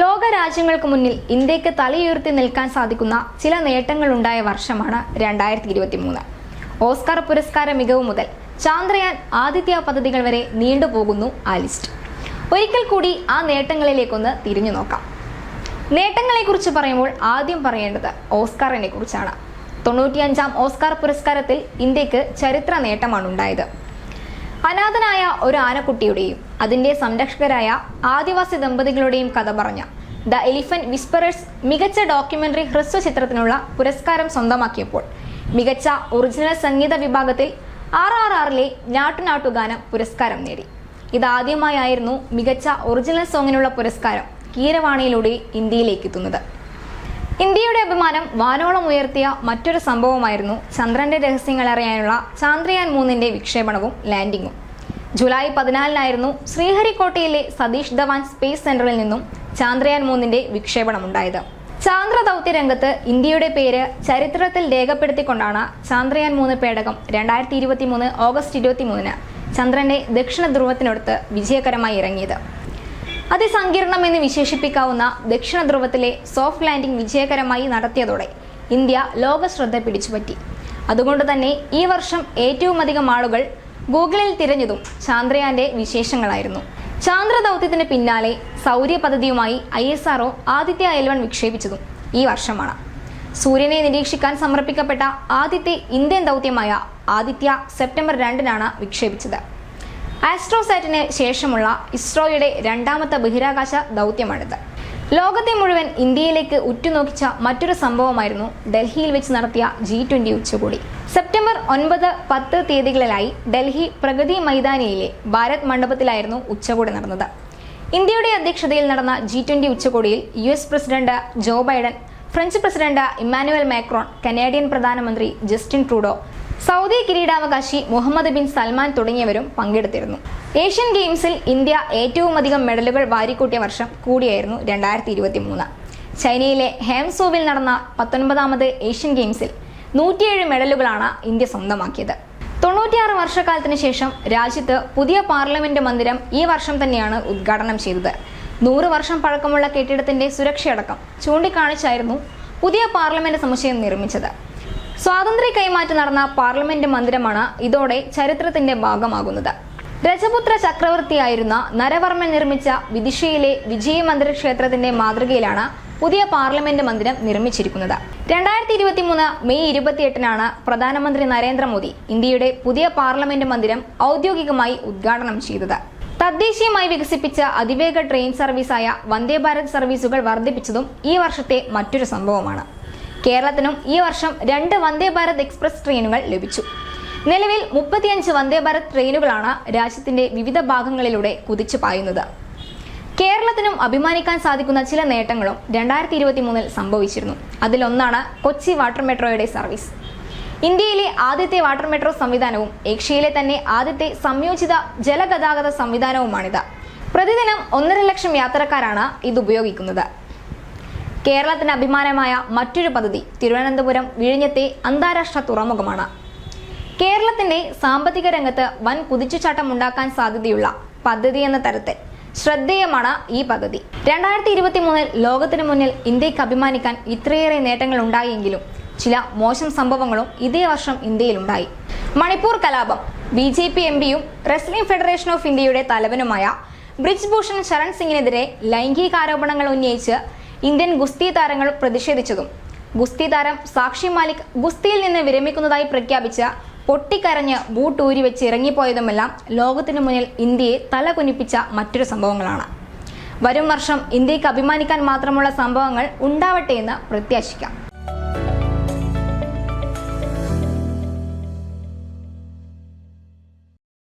ലോക രാജ്യങ്ങൾക്ക് മുന്നിൽ ഇന്ത്യയ്ക്ക് തലയുയർത്തി നിൽക്കാൻ സാധിക്കുന്ന ചില നേട്ടങ്ങളുണ്ടായ വർഷമാണ് രണ്ടായിരത്തി ഇരുപത്തി മൂന്ന് ഓസ്കാർ പുരസ്കാര മികവ് മുതൽ ചാന്ദ്രയാൻ ആദിത്യ പദ്ധതികൾ വരെ നീണ്ടുപോകുന്നു ആ ലിസ്റ്റ്. ഒരിക്കൽ കൂടി ആ നേട്ടങ്ങളിലേക്കൊന്ന് തിരിഞ്ഞു നോക്കാം. നേട്ടങ്ങളെക്കുറിച്ച് പറയുമ്പോൾ ആദ്യം പറയേണ്ടത് ഓസ്കാറിനെ കുറിച്ചാണ്. തൊണ്ണൂറ്റിയഞ്ചാം ഓസ്കാർ പുരസ്കാരത്തിൽ ഇന്ത്യയ്ക്ക് ചരിത്ര നേട്ടമാണ് ഉണ്ടായത് അനാഥനായ ഒരു ആനക്കുട്ടിയുടെയും അതിന്റെ സംരക്ഷകരായ ആദിവാസി ദമ്പതികളുടെയും കഥ പറഞ്ഞ ദ എലിഫന്റ് വിസ്പറേഴ്സ് മികച്ച ഡോക്യുമെന്ററി ഹ്രസ്വ ചിത്രത്തിനുള്ള പുരസ്കാരം സ്വന്തമാക്കിയപ്പോൾ മികച്ച ഒറിജിനൽ സംഗീത വിഭാഗത്തിൽ ആർ ആർ ആറിലെ നാട്ടുനാട്ടുഗാനം പുരസ്കാരം നേടി. ഇതാദ്യമായായിരുന്നു മികച്ച ഒറിജിനൽ സോങ്ങിനുള്ള പുരസ്കാരം കീരവാണിയിലൂടെ ഇന്ത്യയിലേക്ക് എത്തുന്നത്. ഇന്ത്യയുടെ അഭിമാനം വാനോളം ഉയർത്തിയ മറ്റൊരു സംഭവമായിരുന്നു ചന്ദ്രന്റെ രഹസ്യങ്ങൾ അറിയാനുള്ള ചാന്ദ്രയാൻ മൂന്നിന്റെ വിക്ഷേപണവും ലാൻഡിങ്ങും. ജൂലൈ പതിനാലിനായിരുന്നു ശ്രീഹരിക്കോട്ടയിലെ സതീഷ് ധവാൻ സ്പേസ് സെന്ററിൽ നിന്നും ചാന്ദ്രയാൻ മൂന്നിന്റെ വിക്ഷേപണമുണ്ടായത്. ചാന്ദ്ര ദൗത്യ രംഗത്ത് ഇന്ത്യയുടെ പേര് ചരിത്രത്തിൽ രേഖപ്പെടുത്തിക്കൊണ്ടാണ് ചാന്ദ്രയാൻ മൂന്ന് പേടകം രണ്ടായിരത്തി ഇരുപത്തി മൂന്ന് ഓഗസ്റ്റ് ഇരുപത്തി മൂന്നിന് ചന്ദ്രന്റെ ദക്ഷിണ ധ്രുവത്തിനടുത്ത് വിജയകരമായി ഇറങ്ങിയത്. അതിസങ്കീർണമെന്ന് വിശേഷിപ്പിക്കാവുന്ന ദക്ഷിണ ധ്രുവത്തിലെ സോഫ്റ്റ് ലാൻഡിംഗ് വിജയകരമായി നടത്തിയതോടെ ഇന്ത്യ ലോക ശ്രദ്ധ പിടിച്ചുപറ്റി. അതുകൊണ്ട് തന്നെ ഈ വർഷം ഏറ്റവും അധികം ആളുകൾ ഗൂഗിളിൽ തിരഞ്ഞതും ചാന്ദ്രയാന്റെ വിശേഷങ്ങളായിരുന്നു. ചാന്ദ്ര ദൗത്യത്തിന് പിന്നാലെ സൗര്യ പദ്ധതിയുമായി I S RO Aditya L one വിക്ഷേപിച്ചതും ഈ വർഷമാണ്. സൂര്യനെ നിരീക്ഷിക്കാൻ സമർപ്പിക്കപ്പെട്ട ആദ്യത്തെ ഇന്ത്യൻ ദൗത്യമായ ആദിത്യ സെപ്റ്റംബർ രണ്ടിനാണ് വിക്ഷേപിച്ചത്. ആസ്ട്രോസാറ്റിന് ശേഷമുള്ള ഇസ്രോയുടെ രണ്ടാമത്തെ ബഹിരാകാശ ദൗത്യമാണിത്. ലോകത്തെ മുഴുവൻ ഇന്ത്യയിലേക്ക് ഉറ്റുനോക്കിച്ച മറ്റൊരു സംഭവമായിരുന്നു ഡൽഹിയിൽ വെച്ച് നടത്തിയ ജി ട്വന്റി ഉച്ചകോടി. സെപ്റ്റംബർ ഒൻപത് പത്ത് തീയതികളിലായി ഡൽഹി പ്രഗതി മൈതാനിയിലെ ഭാരത് മണ്ഡപത്തിലായിരുന്നു ഉച്ചകോടി നടന്നത്. ഇന്ത്യയുടെ അധ്യക്ഷതയിൽ നടന്ന ജി ട്വന്റി ഉച്ചകോടിയിൽ U S president Joe Biden French president Emmanuel Macron Canadian പ്രധാനമന്ത്രി ജസ്റ്റിൻ ട്രൂഡോ സൗദി കിരീടാവകാശി മുഹമ്മദ് ബിൻ സൽമാൻ തുടങ്ങിയവരും പങ്കെടുത്തിരുന്നു. ഏഷ്യൻ ഗെയിംസിൽ ഇന്ത്യ ഏറ്റവും അധികം മെഡലുകൾ വാരിക്കൂട്ടിയ വർഷം കൂടിയായിരുന്നു രണ്ടായിരത്തി ഇരുപത്തി മൂന്ന് ചൈനയിലെ ഹേംസോവിൽ നടന്ന പത്തൊൻപതാമത് ഏഷ്യൻ ഗെയിംസിൽ നൂറ്റിയേഴ് മെഡലുകളാണ് ഇന്ത്യ സ്വന്തമാക്കിയത്. തൊണ്ണൂറ്റിയാറ് വർഷക്കാലത്തിന് ശേഷം രാജ്യത്ത് പുതിയ പാർലമെന്റ് മന്ദിരം ഈ വർഷം തന്നെയാണ് ഉദ്ഘാടനം ചെയ്തത്. നൂറ് വർഷം പഴക്കമുള്ള കെട്ടിടത്തിന്റെ സുരക്ഷയടക്കം ചൂണ്ടിക്കാണിച്ചായിരുന്നു പുതിയ പാർലമെന്റ് സമുച്ചയം നിർമ്മിച്ചത്. സ്വാതന്ത്ര്യ കൈമാറ്റം നടന്ന പാർലമെന്റ് മന്ദിരമാണ് ഇതോടെ ചരിത്രത്തിന്റെ ഭാഗമാകുന്നത്. രജപുത്ര ചക്രവർത്തിയായിരുന്ന നരവർമ്മൻ നിർമ്മിച്ച വിദിഷയിലെ വിജയമന്ദിര ക്ഷേത്രത്തിന്റെ മാതൃകയിലാണ് പുതിയ പാർലമെന്റ് മന്ദിരം നിർമ്മിച്ചിരിക്കുന്നത്. രണ്ടായിരത്തി ഇരുപത്തി മൂന്ന് മെയ് ഇരുപത്തിയെട്ടിനാണ് പ്രധാനമന്ത്രി നരേന്ദ്രമോദി ഇന്ത്യയുടെ പുതിയ പാർലമെന്റ് മന്ദിരം ഔദ്യോഗികമായി ഉദ്ഘാടനം ചെയ്തത്. തദ്ദേശീയമായി വികസിപ്പിച്ച അതിവേഗ ട്രെയിൻ സർവീസായ വന്ദേ ഭാരത് സർവീസുകൾ വർദ്ധിപ്പിച്ചതും ഈ വർഷത്തെ മറ്റൊരു സംഭവമാണ്. കേരളത്തിനും ഈ വർഷം രണ്ട് വന്ദേ ഭാരത് എക്സ്പ്രസ് ട്രെയിനുകൾ ലഭിച്ചു. നിലവിൽ മുപ്പത്തിയഞ്ച് വന്ദേ ഭാരത് ട്രെയിനുകളാണ് രാജ്യത്തിന്റെ വിവിധ ഭാഗങ്ങളിലൂടെ കുതിച്ചു പായുന്നത്. കേരളത്തിനും അഭിമാനിക്കാൻ സാധിക്കുന്ന ചില നേട്ടങ്ങളും രണ്ടായിരത്തി ഇരുപത്തി മൂന്നിൽ സംഭവിച്ചിരുന്നു. അതിലൊന്നാണ് കൊച്ചി വാട്ടർ മെട്രോയുടെ സർവീസ്. ഇന്ത്യയിലെ ആദ്യത്തെ വാട്ടർ മെട്രോ സംവിധാനവും ഏഷ്യയിലെ തന്നെ ആദ്യത്തെ സംയോജിത ജലഗതാഗത സംവിധാനവുമാണിത്. പ്രതിദിനം ഒന്നര ലക്ഷം യാത്രക്കാരാണ് ഇത് ഉപയോഗിക്കുന്നത്. കേരളത്തിന് അഭിമാനമായ മറ്റൊരു പദ്ധതി തിരുവനന്തപുരം വിഴിഞ്ഞത്തെ അന്താരാഷ്ട്ര തുറമുഖമാണ്. കേരളത്തിന്റെ സാമ്പത്തിക രംഗത്ത് വൻ കുതിച്ചുചാട്ടം ഉണ്ടാക്കാൻ സാധ്യതയുള്ള പദ്ധതി എന്ന തരത്തിൽ ശ്രദ്ധേയമാണ് ഈ പദ്ധതി. രണ്ടായിരത്തി ഇരുപത്തി മൂന്നിൽ ലോകത്തിന് മുന്നിൽ ഇന്ത്യയ്ക്ക് അഭിമാനിക്കാൻ ഇത്രയേറെ നേട്ടങ്ങൾ ഉണ്ടായെങ്കിലും ചില മോശം സംഭവങ്ങളും ഇതേ വർഷം ഇന്ത്യയിൽ ഉണ്ടായി മണിപ്പൂർ കലാപം ബി ജെ പി എം പിയും റെസ്ലിംഗ് ഫെഡറേഷൻ ഓഫ് ഇന്ത്യയുടെ തലവനുമായ ബ്രിജ് ഭൂഷൺ ശരൺ സിംഗിനെതിരെ ലൈംഗികാരോപണങ്ങൾ ഉന്നയിച്ച് ഇന്ത്യൻ ഗുസ്തി താരങ്ങൾ പ്രതിഷേധിച്ചതും. ഗുസ്തി താരം സാക്ഷി മാലിക് ഗുസ്തിയിൽ നിന്ന് വിരമിക്കുന്നതായി പ്രഖ്യാപിച്ച പൊട്ടിക്കരഞ്ഞ് ബൂട്ട് ഊരി വെച്ച് ഇറങ്ങിപ്പോയതുമെല്ലാം ലോകത്തിനു മുന്നിൽ ഇന്ത്യയെ തലകുനിപ്പിച്ച മറ്റൊരു സംഭവങ്ങളാണ്. വരും വർഷം ഇന്ത്യയ്ക്ക് അഭിമാനിക്കാൻ മാത്രമുള്ള സംഭവങ്ങൾ ഉണ്ടാവട്ടെ എന്ന് പ്രത്യാശിക്കാം.